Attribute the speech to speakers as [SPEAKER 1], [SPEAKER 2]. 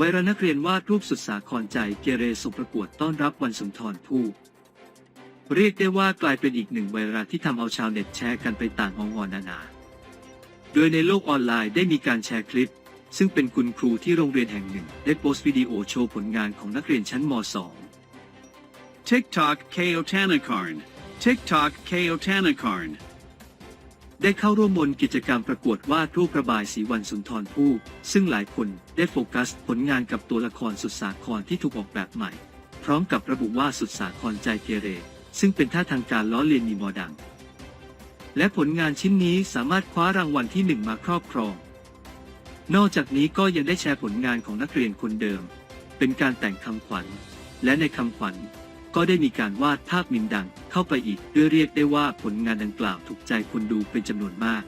[SPEAKER 1] วรัลนักเรียนวาดรูปสุดสาครใจเกเรส่งประกวดต้อนรับวันสุนทรภู่เรียกได้ว่ากลายเป็นอีกหนึ่งไวรัลที่ทำเอาชาวเน็ตแชร์กันไปต่างองอนนานา โดยในโลกออนไลน์ได้มีการแชร์คลิป ซึ่งเป็นคุณครูที่โรงเรียนแห่งหนึ่ง ได้โพสต์วิดีโอโชว์ผลงานของนักเรียนชั้นม .2
[SPEAKER 2] TikTok Keotanakarn. TikTok Keotanakarn.
[SPEAKER 1] ได้เข้าร่วมมนกิจกรรมประกวดวาดรูประบายสีวันสุนทรภู่ซึ่งหลายคนได้โฟกัสผลงานกับตัวละครสุดสาครที่ถูกออกแบบใหม่ พร้อมกับระบุว่าสุดสาครใจเกเร ซึ่งเป็นท่าทางการล้อเลียนมีมอดัง และผลงานชิ้นนี้สามารถคว้ารางวัลที่หนึ่งมาครอบครอง นอกจากนี้ก็ยังได้แชร์ผลงานของนักเรียนคนเดิม เป็นการแต่งคำขวัญ และในคำขวัญ ก็ได้มีการวาดภาพมินดังเข้าไปอีกด้วยเรียกได้ว่าผลงานดังกล่าวถูกใจคนดูเป็นจำนวนมาก